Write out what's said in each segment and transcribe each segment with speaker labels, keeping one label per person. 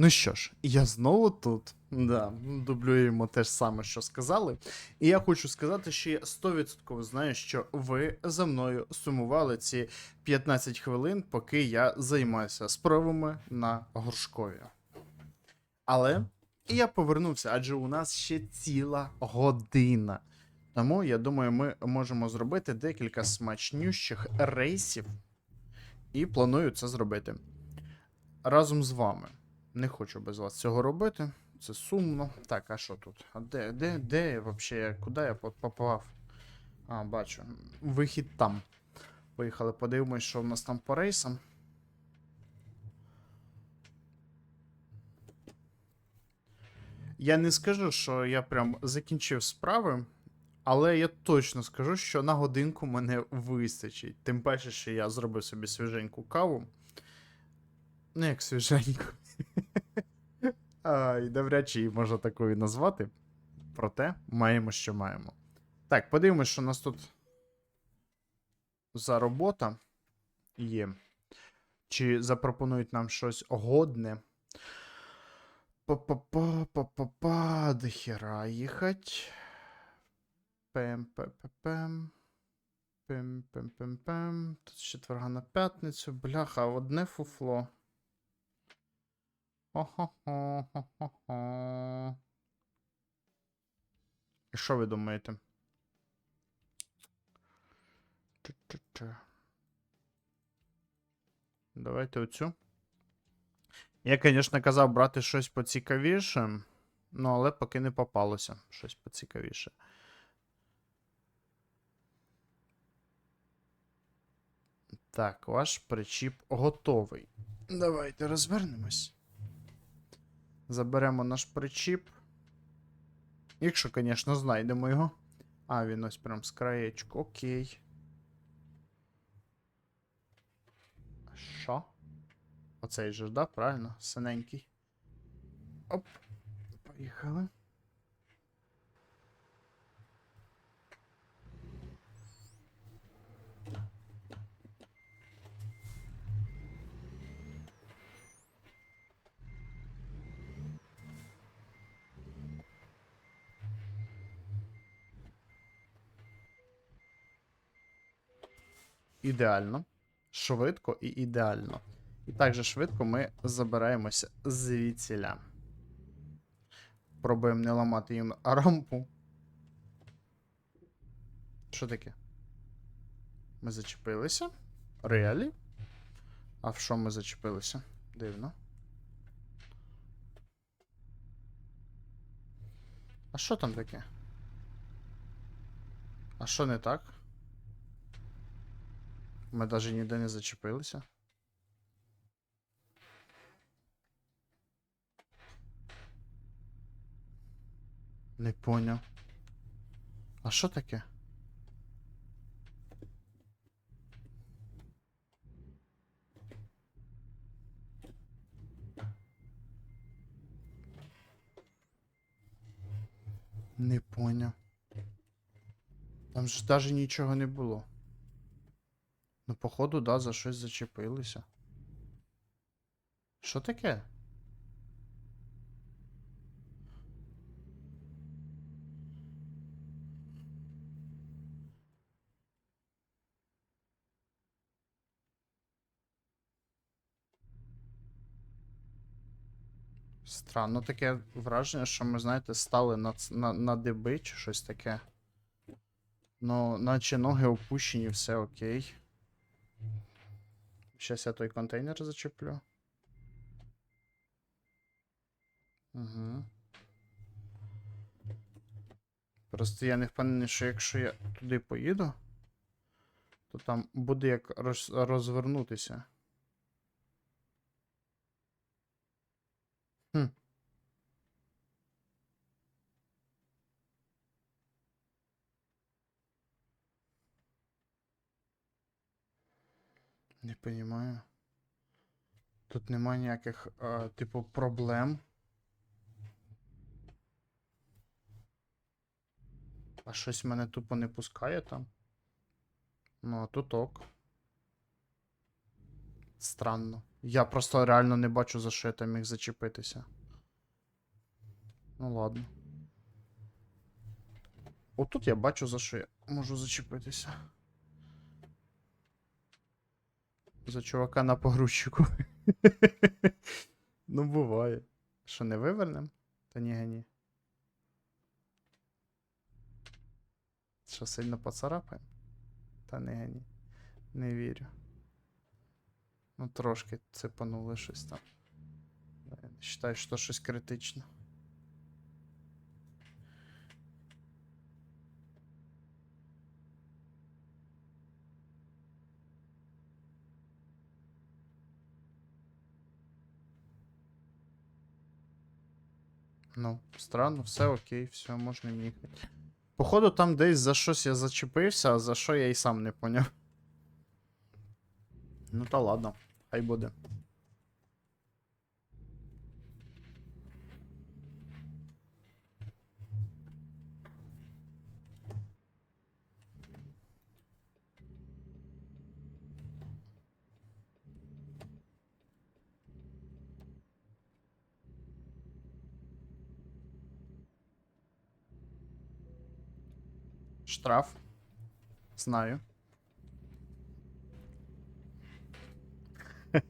Speaker 1: Ну що ж, я знову тут. Да, дублюємо те ж саме, що сказали. І я хочу сказати, що я 100% знаю, що ви за мною сумували ці 15 хвилин, поки я займаюся справами на горшкові. Але я повернувся, адже у нас ще ціла година. Тому я думаю, ми можемо зробити декілька смачнющих рейсів. І планую це зробити разом з вами. Не хочу без вас цього робити. Це сумно. Так, а що тут? А де, де, де я взагалі? Куди я попав? А, бачу. Вихід там. Поїхали, подивимось, що в нас там по рейсам. Я не скажу, що я прям закінчив справи, але я точно скажу, що на годинку мене вистачить. Тим паче, що я зробив собі свіженьку каву. Ну, як свіженьку. Ай, навряд чи її можна такою назвати. Проте маємо, що маємо. Так, подивимось, що у нас тут за робота є. Чи запропонують нам щось годне. Па-па-па, па-па-па, до їхать. Пем-пем-пем. Пем-пем-пем-пем. Тут з четверга на п'ятницю. Бляха, одне фуфло. Хо-хо-хо-хо-хо. І що ви думаєте? Чу-чу-чу. Давайте оцю. Я, звісно, казав брати щось поцікавіше, ну, але поки не попалося щось поцікавіше. Так, ваш причіп готовий. Давайте розвернемось. Заберемо наш причіп. Якщо, звісно, знайдемо його. А, він ось прям з краєчку. Окей. Що? Оцей же да? Правильно? Синенький. Оп. Поїхали. Ідеально. Швидко і ідеально. І так же швидко ми забираємося звідсіля. Пробуємо не ламати їм рампу. Що таке? Ми зачепилися? Реалі? А в що ми зачепилися? Дивно. А що там таке? А що не так? Ми навіть ніде не зачепилися. Не поняв. А що таке? Не поняв. Там ж навіть нічого не було. Ну, походу, да, за щось зачепилися. Що таке? Странно таке враження, що ми, знаєте, стали на, на, на диби чи щось таке. Ну, наче ноги опущені, все окей. Щас я той контейнер зачеплю. Угу. Просто я не впевнений, що якщо я туди поїду, то там буде як роз, розвернутися. Не понимаю. Тут нема ніяких, е, типу, проблем. А щось мене тупо не пускає там. Ну, а тут ок. Странно. Я просто реально не бачу, за що я там міг зачепитися. Ну ладно. Отут я бачу, за що я можу зачепитися. За чувака на погрузчику. ну, буває. Що, не вивернем? Та ні, ні. Що сильно поцарапаємо? Та не ні. Не вірю. Ну, трошки цепанули щось там. Я вважаю, що щось критичне. Ну, странно, все окей, все, можна їхати. Походу, там десь за щось я зачепився, а за що я і сам не поняв. Ну та ладно, хай буде. Штраф. Знаю.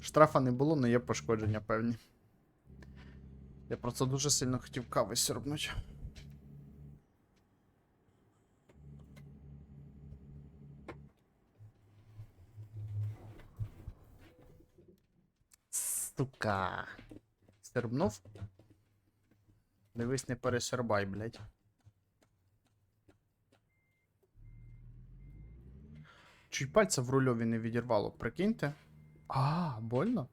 Speaker 1: Штрафа не було, але є пошкодження певні. Я просто дуже сильно хотів кави сьорбнути. Сука. Сьорбнув? Дивись, не пересорбай, блядь. Чуть пальця в рульові не відірвало, прикиньте. А, больно?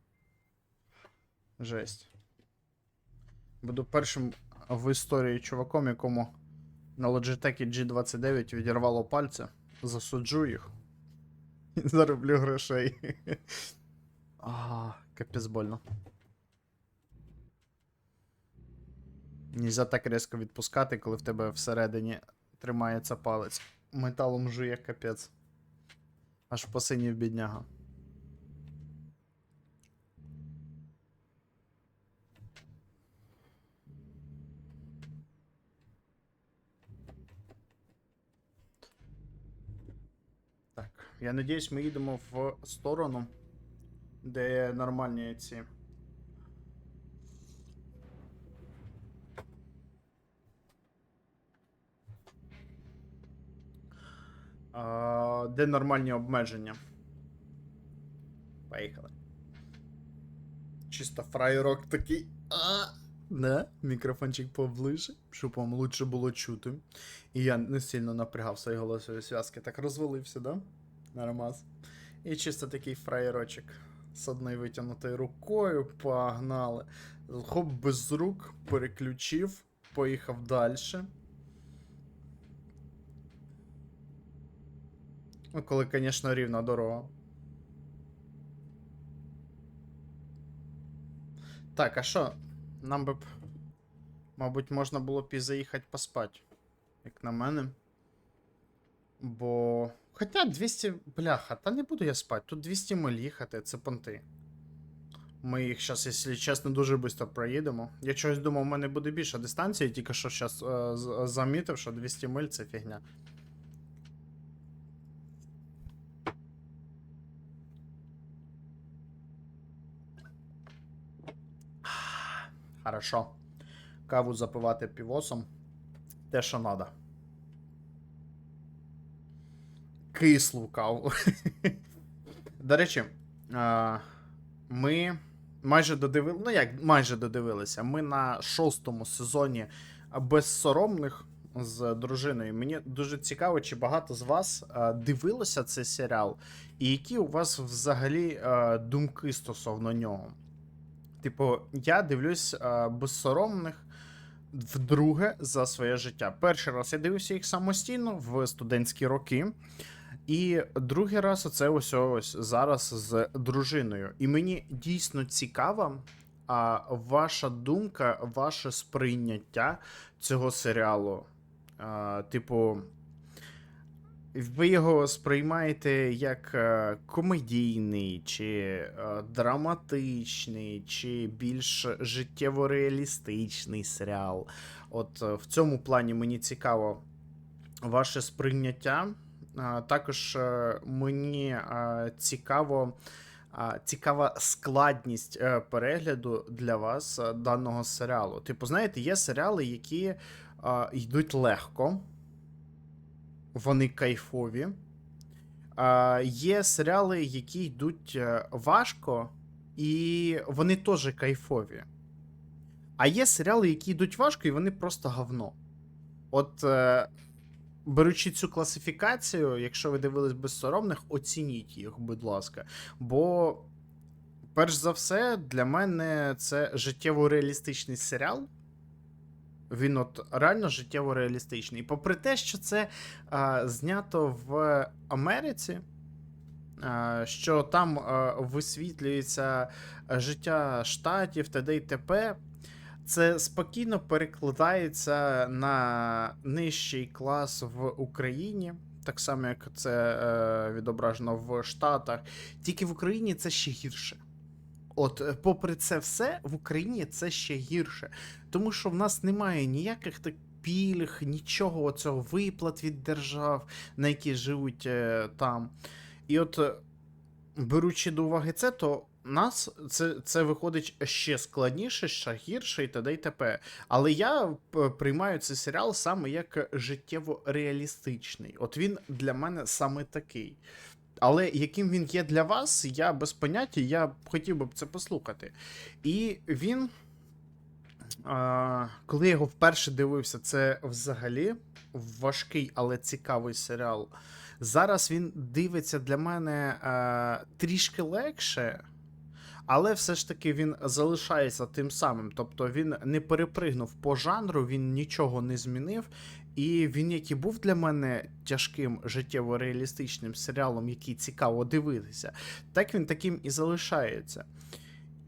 Speaker 1: Жесть. Буду першим в історії чуваком, якому на Logitech G29 відірвало пальця. Засуджу їх. І зароблю грошей. А, капець больно. Нельзя так різко відпускати, коли в тебе всередині тримається палець. Металом жує капець. Аж посинів бідняга. Так, я надіюсь, ми їдемо в сторону, де нормальні ці. Де нормальні обмеження. Поїхали. Чисто фраєрок такий. А, мікрофончик поближе, щоб вам лучше було чути. І я не сильно напрягав свої голосові зв'язки. Так розвалився, да? Нормас. І чисто такий фраєрочок. З одною витягнутою рукою погнали. Хоп, без рук, переключив, поїхав далі. Ну, коли, звісно, рівна дорога. Так, а що? Нам би б. Мабуть, можна було б і заїхати поспати. Як на мене. Бо. Хоча 200. Бляха, та не буду я спати. Тут 200 миль їхати, це понти. Ми їх зараз, якщо чесно, дуже швидко проїдемо. Я чогось думав, у мене буде більша дистанція, тільки що зараз е, замітив, що 200 миль це фігня. Хорошо. Каву запивати півосом. Те, що надо. Кислу каву. До речі, ми майже додивили. Ну як майже додивилися. Ми на шостому сезоні безсоромних з дружиною. Мені дуже цікаво, чи багато з вас дивилося цей серіал, і які у вас взагалі думки стосовно нього. Типу, я дивлюсь а, безсоромних вдруге за своє життя. Перший раз я дивився їх самостійно в студентські роки. І другий раз оце ось ось зараз з дружиною. І мені дійсно цікава а, ваша думка, ваше сприйняття цього серіалу. А, типу, ви його сприймаєте як е, комедійний, чи е, драматичний, чи більш життєво-реалістичний серіал. От е, в цьому плані мені цікаво ваше сприйняття. Також мені цікаво. Цікава складність перегляду для вас даного серіалу. Типу, знаєте, є серіали, які йдуть легко, вони кайфові. А, Є серіали, які йдуть е, важко, і вони теж кайфові. А є серіали, які йдуть важко, і вони просто говно. От, е, беручи цю класифікацію, якщо ви дивились безсоромних, оцініть їх, будь ласка. Бо, перш за все, для мене це життєво реалістичний серіал. Він от реально життєво реалістичний. Попри те, що це а, знято в Америці, а, що там а, висвітлюється життя штатів т.д. і т.п., це спокійно перекладається на нижчий клас в Україні, так само, як це е, відображено в Штатах. Тільки в Україні це ще гірше. От, е, попри це все, в Україні це ще гірше. Тому що в нас немає ніяких так пільг, нічого цього виплат від держав, на які живуть е, там. І от, е, беручи до уваги це, то нас це, це виходить ще складніше, ще гірше і т.д. і т.п. Але я приймаю цей серіал саме як життєво реалістичний. От він для мене саме такий. Але яким він є для вас, я без поняття, я хотів би це послухати. І він, коли я його вперше дивився, це взагалі важкий, але цікавий серіал. Зараз він дивиться для мене а, трішки легше. Але все ж таки він залишається тим самим. Тобто він не перепригнув по жанру, він нічого не змінив. І він, як і був для мене тяжким життєво реалістичним серіалом, який цікаво дивитися, так він таким і залишається.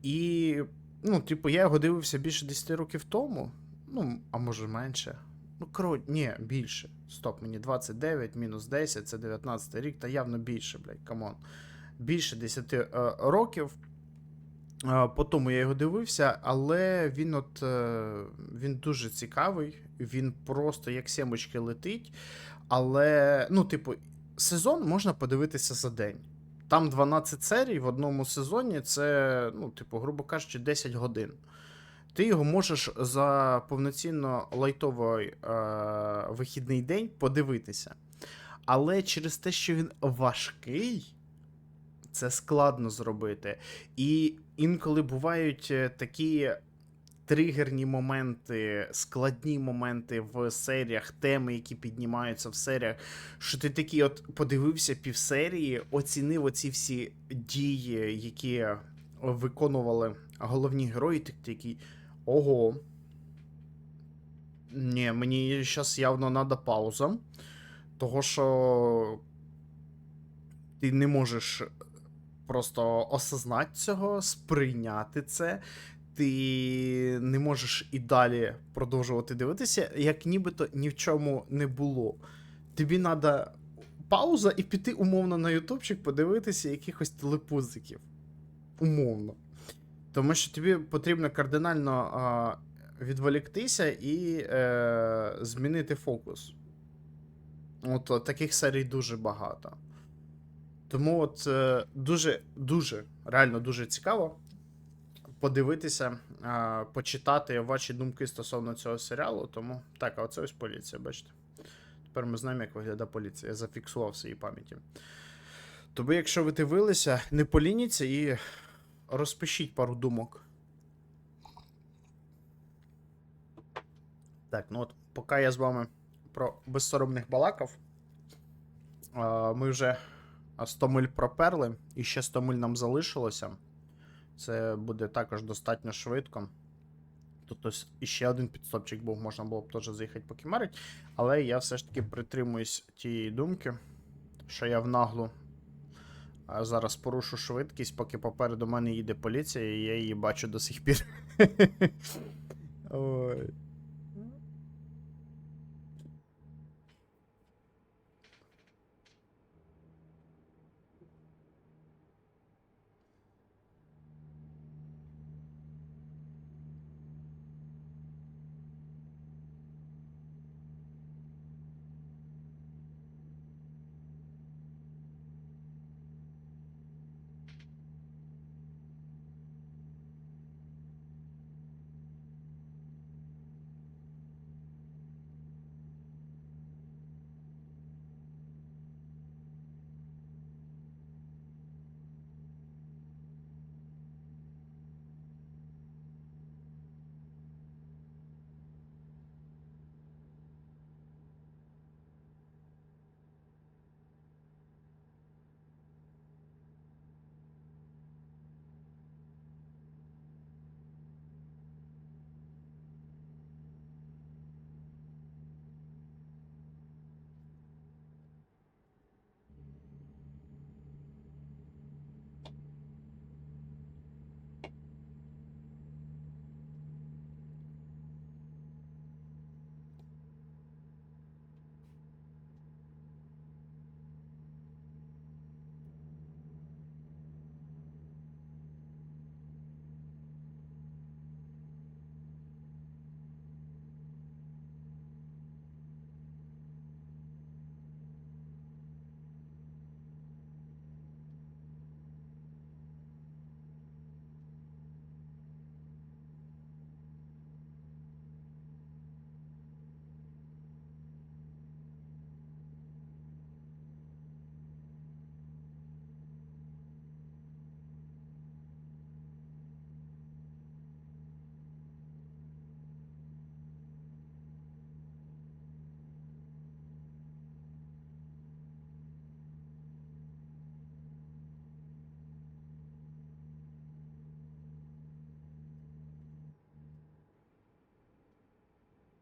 Speaker 1: І, ну, типу, я його дивився більше 10 років тому. Ну, а може менше. Ну, коротше, ні, більше. Стоп, мені 29, мінус 10, це 19 рік, та явно більше, блядь, камон. Більше 10 е, років. По тому я його дивився, але він от е, він дуже цікавий, він просто як сімочки летить. Але, ну, типу, сезон можна подивитися за день. Там 12 серій в одному сезоні, це, ну, типу, грубо кажучи, 10 годин. Ти його можеш за повноцінно лайтовий е, вихідний день подивитися. Але через те, що він важкий, це складно зробити. І інколи бувають е, такі тригерні моменти, складні моменти в серіях, теми, які піднімаються в серіях, що ти такий от подивився півсерії, оцінив оці всі дії, які виконували головні герої, ти такий. Ого. Ні, мені зараз явно треба пауза. Того, що ти не можеш просто осознати цього, сприйняти це. Ти не можеш і далі продовжувати дивитися, як нібито ні в чому не було. Тобі треба пауза і піти умовно на ютубчик, подивитися якихось телепузиків. Умовно. Тому що тобі потрібно кардинально а, відволіктися і е, змінити фокус. От таких серій дуже багато. Тому от е, дуже, дуже, реально дуже цікаво подивитися, е, почитати ваші думки стосовно цього серіалу. Тому так, а оце ось поліція, бачите. Тепер ми знаємо, як виглядає поліція. Я зафіксував в своїй пам'яті. Тому, якщо ви дивилися, не полініться і розпишіть пару думок. Так, ну от, поки я з вами про безсоромних балакав, е, ми вже а 100 миль проперли, і ще 100 миль нам залишилося. Це буде також достатньо швидко. Тут іще один підстопчик був, можна було б теж заїхати покімарить. Але я все ж таки притримуюсь тієї думки, що я в наглу зараз порушу швидкість, поки попереду мене їде поліція, і я її бачу до сих пір. Ой.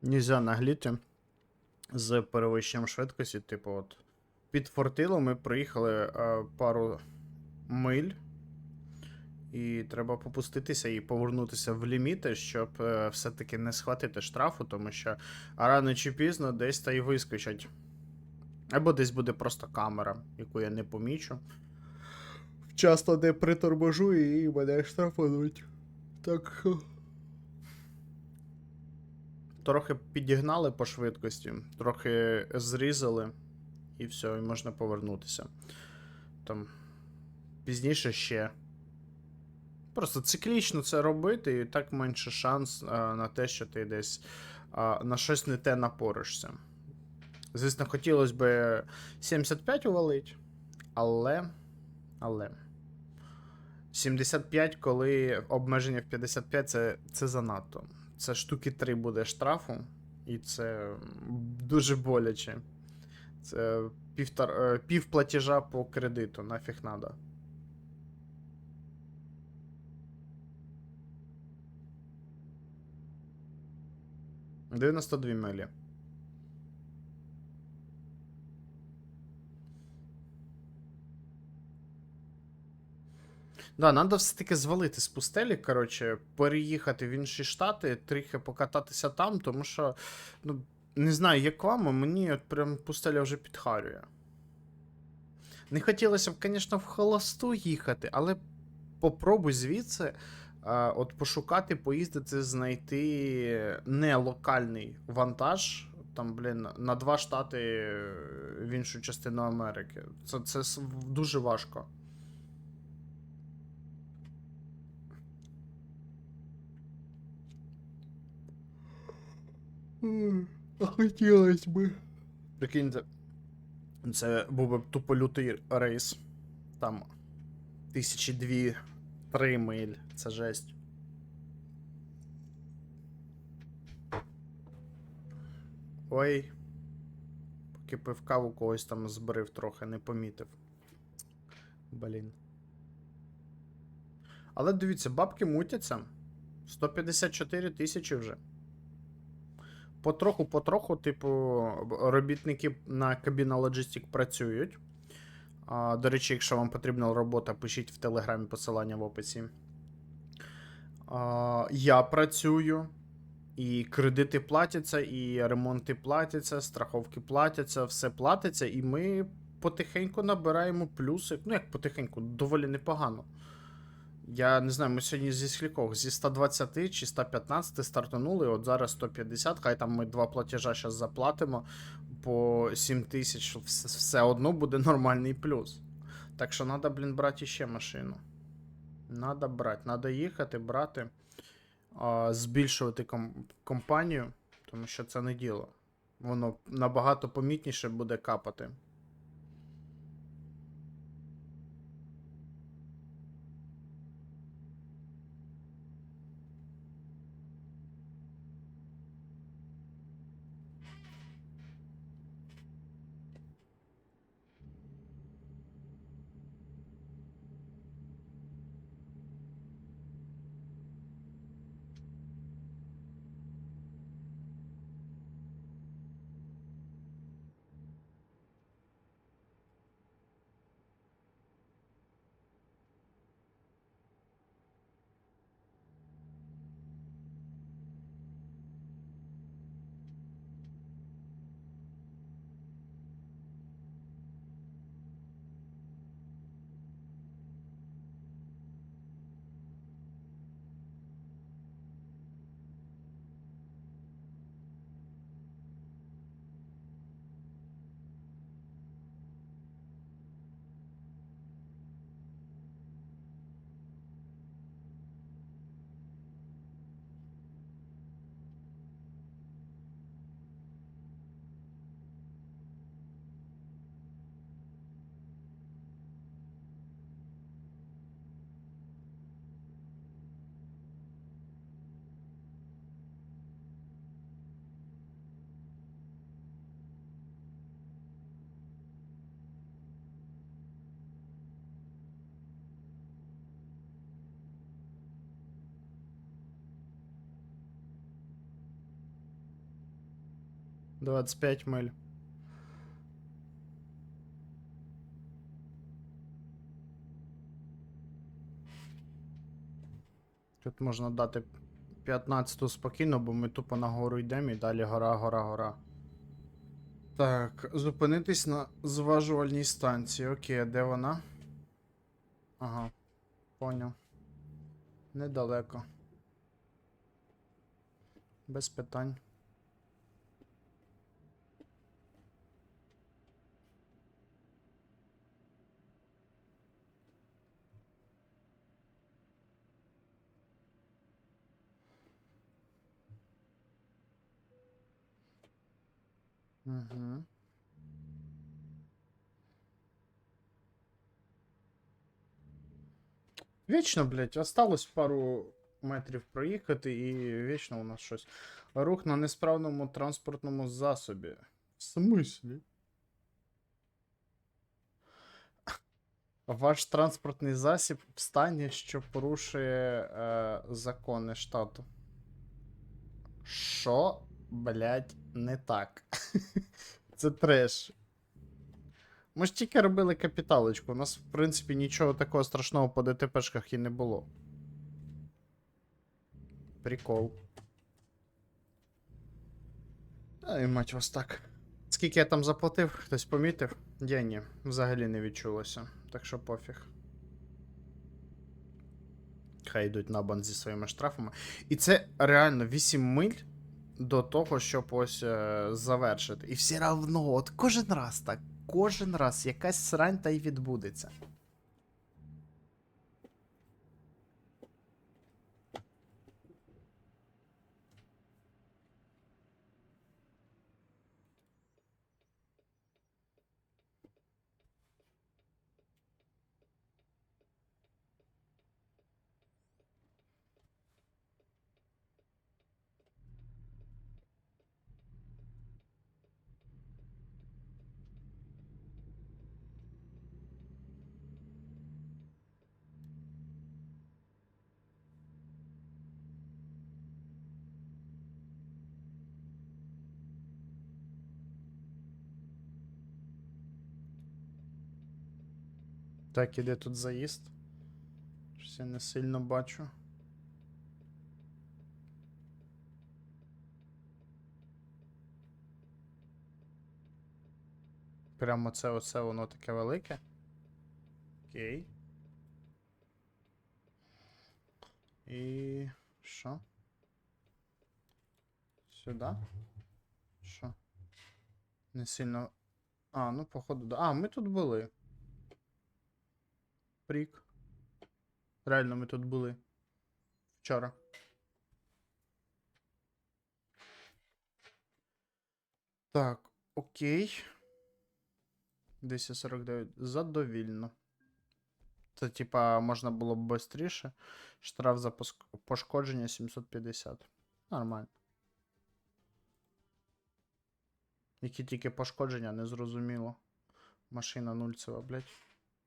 Speaker 1: Нельзя нагліти з перевищенням швидкості. Типу, от під фортило ми проїхали е, пару миль. І треба попуститися і повернутися в ліміти, щоб е, все-таки не схватити штрафу, тому що рано чи пізно десь та й вискочать. Або десь буде просто камера, яку я не помічу. Часто не приторможу і мене штрафують. Так. Трохи підігнали по швидкості, трохи зрізали, і все, і можна повернутися. Там пізніше ще. Просто циклічно це робити, і так менше шанс а, на те, що ти десь а, на щось не те напоришся. Звісно, хотілося б 75 увалить, але. Але. 75, коли обмеження в 55, це, це занадто. Це штуки 3 буде штрафу, і це дуже боляче. Це півтор, е, пів по кредиту, нафіг надо. Дев'яносто дві милі. Да, надо все-таки звалити з пустелі, коротше, переїхати в інші штати, трохи покататися там, тому що, ну, не знаю, як вам, а мені от прям пустеля вже підхарює. Не хотілося б, звісно, в холосту їхати, але попробуй звідси от пошукати, поїздити, знайти не локальний вантаж. Там, блін, на два штати в іншу частину Америки. Це, це дуже важко. А хотілося би. Прикиньте, це був би тупо лютий рейс. Там тисячі дві, три миль. Це жесть. Ой. Поки пив каву, когось там збрив трохи, не помітив. Блін. Але дивіться, бабки мутяться. 154 тисячі вже. Потроху, потроху, типу, робітники на Кабіна Logistic працюють. А, до речі, якщо вам потрібна робота, пишіть в телеграмі посилання в описі. А, я працюю. І кредити платяться, і ремонти платяться, страховки платяться, все платиться, і ми потихеньку набираємо плюси. Ну, як потихеньку, доволі непогано. Я не знаю, ми сьогодні зі скількох? Зі 120 чи 115 стартанули, от зараз 150, хай там ми два платежа зараз заплатимо по 7 тисяч, все, одно буде нормальний плюс. Так що треба, блін, брати ще машину. Надо брати, треба їхати, брати, збільшувати компанію, тому що це не діло. Воно набагато помітніше буде капати. 25 миль. Тут можна дати 15 спокійно, бо ми тупо на гору йдемо і далі гора, гора, гора. Так, зупинитись на зважувальній станції. Окей, а де вона? Ага, поняв. Недалеко. Без питань. Угу. Вічно, блядь, осталось пару метрів проїхати і вічно у нас щось. Рух на несправному транспортному засобі. В смислі? Ваш транспортний засіб в стані, що порушує е, закони штату. Що, блядь, не так? Це треш. Ми ж тільки робили капіталочку. У нас, в принципі, нічого такого страшного по ДТПшках і не було. Прикол. І мать вас так. Скільки я там заплатив, хтось помітив? Я ні, взагалі не відчулося. Так що пофіг. Хай йдуть на бан зі своїми штрафами. І це реально 8 миль до того, щоб ось е, завершити. І все равно, от кожен раз так, кожен раз якась срань та й відбудеться. Так, іде тут заїзд. Щось я не сильно бачу. Прямо це оце воно таке велике. Окей. І. Що? Сюди? Що? Не сильно. А, ну, походу, да. А, ми тут були. Прік. Реально, ми тут були. Вчора. Так, окей. 1049. Задовільно. Це, типа, можна було б швидше. Штраф за пошкодження 750. Нормально. Які тільки пошкодження, не зрозуміло. Машина нульцева, блядь.